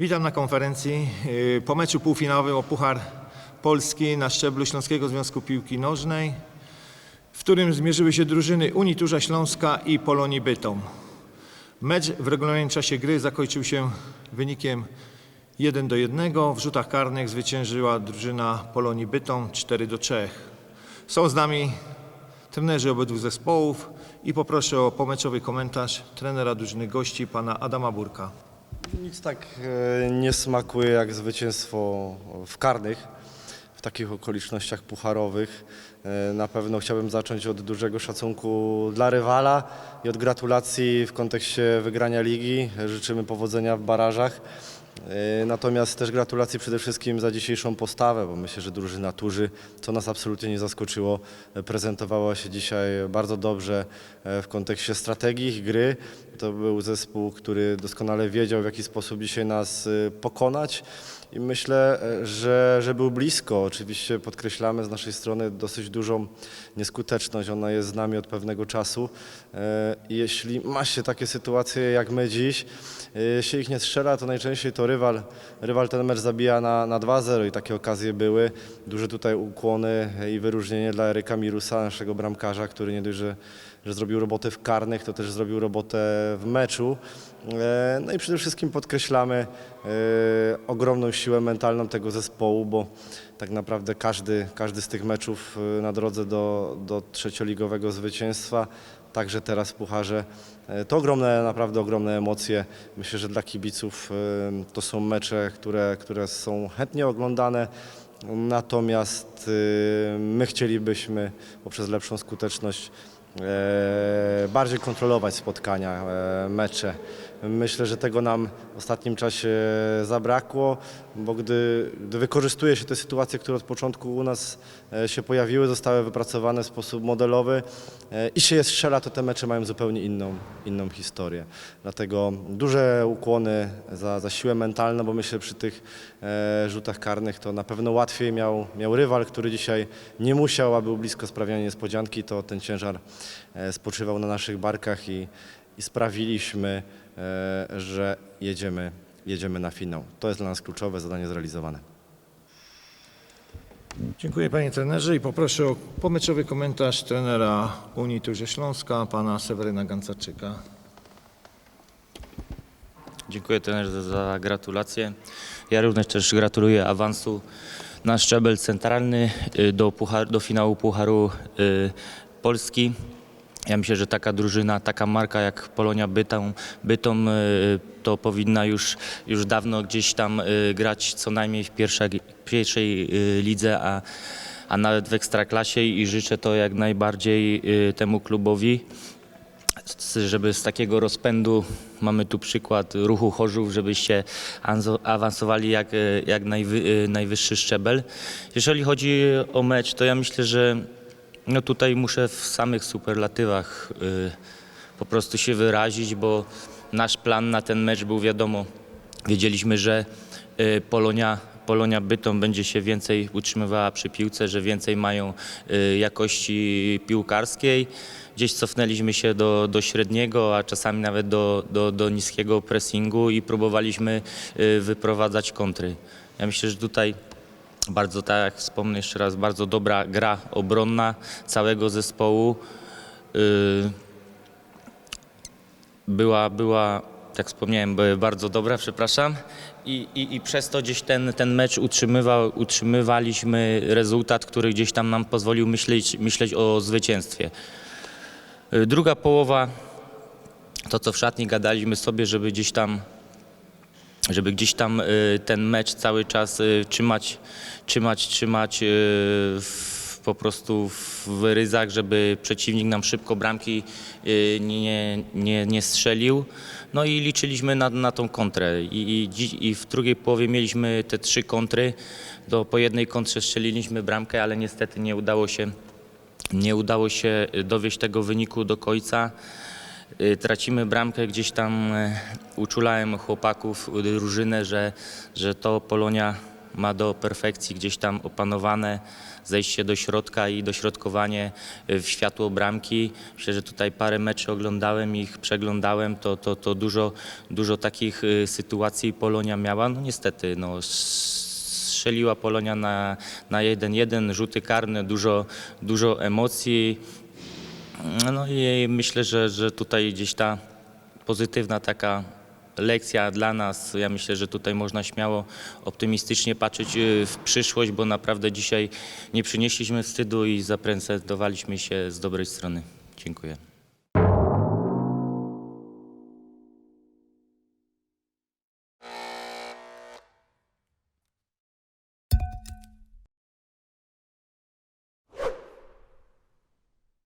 Witam na konferencji. Yy, Po meczu półfinałowym o Puchar Polski na szczeblu Śląskiego Związku Piłki Nożnej, w którym zmierzyły się drużyny Uniturza Śląska i Polonii Bytom. Mecz w regularnym czasie gry zakończył się wynikiem 1 do 1. W rzutach karnych zwyciężyła drużyna Polonii Bytom 4 do 3. Są z nami trenerzy obydwu zespołów i poproszę o pomeczowy komentarz trenera drużyny gości pana Adama Burka. Nic tak e, nie smakuje jak zwycięstwo w karnych w takich okolicznościach pucharowych. E, Na pewno chciałbym zacząć od dużego szacunku dla rywala i od gratulacji w kontekście wygrania ligi. Życzymy powodzenia w barażach. E, Natomiast też gratulacje przede wszystkim za dzisiejszą postawę, bo myślę, że drużyna Turzy, co nas absolutnie nie zaskoczyło, e, prezentowała się dzisiaj bardzo dobrze e, w kontekście strategii ich gry. To był zespół, który doskonale wiedział, w jaki sposób dzisiaj nas pokonać. I myślę, e, że, że był blisko. Oczywiście podkreślamy z naszej strony dosyć dużą nieskuteczność. Ona jest z nami od pewnego czasu. E, Jeśli ma się takie sytuacje jak my dziś, jeśli ich nie strzela, to najczęściej to rywal, rywal ten mecz zabija na, na 2-0 i takie okazje były. Duże tutaj ukłony i wyróżnienie dla Eryka Mirusa, naszego bramkarza, który nie dość, że, że zrobił robotę w karnych, to też zrobił robotę w meczu. E, No i przede wszystkim podkreślamy e, ogromną siłę mentalną tego zespołu, bo tak naprawdę każdy, każdy z tych meczów e, na drodze do, do trzecioligowego zwycięstwa, także teraz w Pucharze, to ogromne, naprawdę ogromne emocje. Myślę, że dla kibiców to są mecze, które, które są chętnie oglądane. Natomiast my chcielibyśmy poprzez lepszą skuteczność bardziej kontrolować spotkania, e, mecze. Myślę, że tego nam w ostatnim czasie zabrakło, bo gdy, gdy wykorzystuje się te sytuacje, które od początku u nas e, się pojawiły, zostały wypracowane w sposób modelowy e, i się je strzela, to te mecze mają zupełnie inną, inną historię. Dlatego duże ukłony za, za siłę mentalną, bo myślę, że przy tych e, rzutach karnych to na pewno łatwiej miał, miał rywal, który dzisiaj nie musiał, a był blisko sprawiania niespodzianki, to ten ciężar spoczywał na naszych barkach i, i sprawiliśmy, że jedziemy, jedziemy na finał. To jest dla nas kluczowe, zadanie zrealizowane. Dziękuję panie trenerze i poproszę o pomeczowy komentarz trenera Unii Turze Śląska, pana Seweryna Gancarczyka. Dziękuję trenerze za gratulacje. Ja również też gratuluję awansu na szczebel centralny y, do, puchar, do finału Pucharu y, Polski. Ja myślę, że taka drużyna, taka marka jak Polonia Bytom, Bytom y, to powinna już, już dawno gdzieś tam y, grać co najmniej w pierwszej, pierwszej y, lidze, a, a nawet w ekstraklasie i życzę to jak najbardziej temu klubowi żeby z takiego rozpędu, mamy tu przykład ruchu Chorzów, żebyście awansowali jak, e, jak najwy, e, najwyższy szczebel. Jeżeli chodzi o mecz, to ja myślę, że no tutaj muszę w samych superlatywach e, po prostu się wyrazić, bo nasz plan na ten mecz był wiadomo. Wiedzieliśmy, że e, Polonia, Polonia Bytom będzie się więcej utrzymywała przy piłce, że więcej mają e, jakości piłkarskiej. Gdzieś cofnęliśmy się do, do średniego, a czasami nawet do, do, do niskiego pressingu i próbowaliśmy e, wyprowadzać kontry. Ja myślę, że tutaj bardzo, tak jak wspomnę jeszcze raz, bardzo dobra gra obronna całego zespołu. Y, była, była, jak wspomniałem, bardzo dobra, przepraszam. I, i, i przez to gdzieś ten, ten mecz utrzymywał, utrzymywaliśmy rezultat, który gdzieś tam nam pozwolił myśleć, myśleć o zwycięstwie. Y, Druga połowa, to co w szatni gadaliśmy sobie, żeby gdzieś tam żeby gdzieś tam y, ten mecz cały czas y, trzymać, trzymać, trzymać y, w, po prostu w ryzach, żeby przeciwnik nam szybko bramki nie, nie, nie strzelił. No i liczyliśmy na, na tą kontrę I, i, i w drugiej połowie mieliśmy te trzy kontry. Do, po jednej kontrze strzeliliśmy bramkę, ale niestety nie udało się, nie udało się dowieść tego wyniku do końca. Y, Tracimy bramkę, gdzieś tam e, uczulałem chłopaków, y, drużynę, że, że to Polonia ma do perfekcji gdzieś tam opanowane, zejście do środka i dośrodkowanie y, w światło bramki. Myślę, że tutaj parę meczy oglądałem, ich przeglądałem, to, to, to dużo, dużo takich sytuacji Polonia miała. No niestety, no, strzeliła Polonia na, na 1-1, rzuty karne, dużo, dużo emocji. No i myślę, że, że tutaj gdzieś ta pozytywna taka lekcja dla nas. Ja myślę, że tutaj można śmiało optymistycznie patrzeć y, w przyszłość, bo naprawdę dzisiaj nie przynieśliśmy wstydu i zaprezentowaliśmy się z dobrej strony. Dziękuję.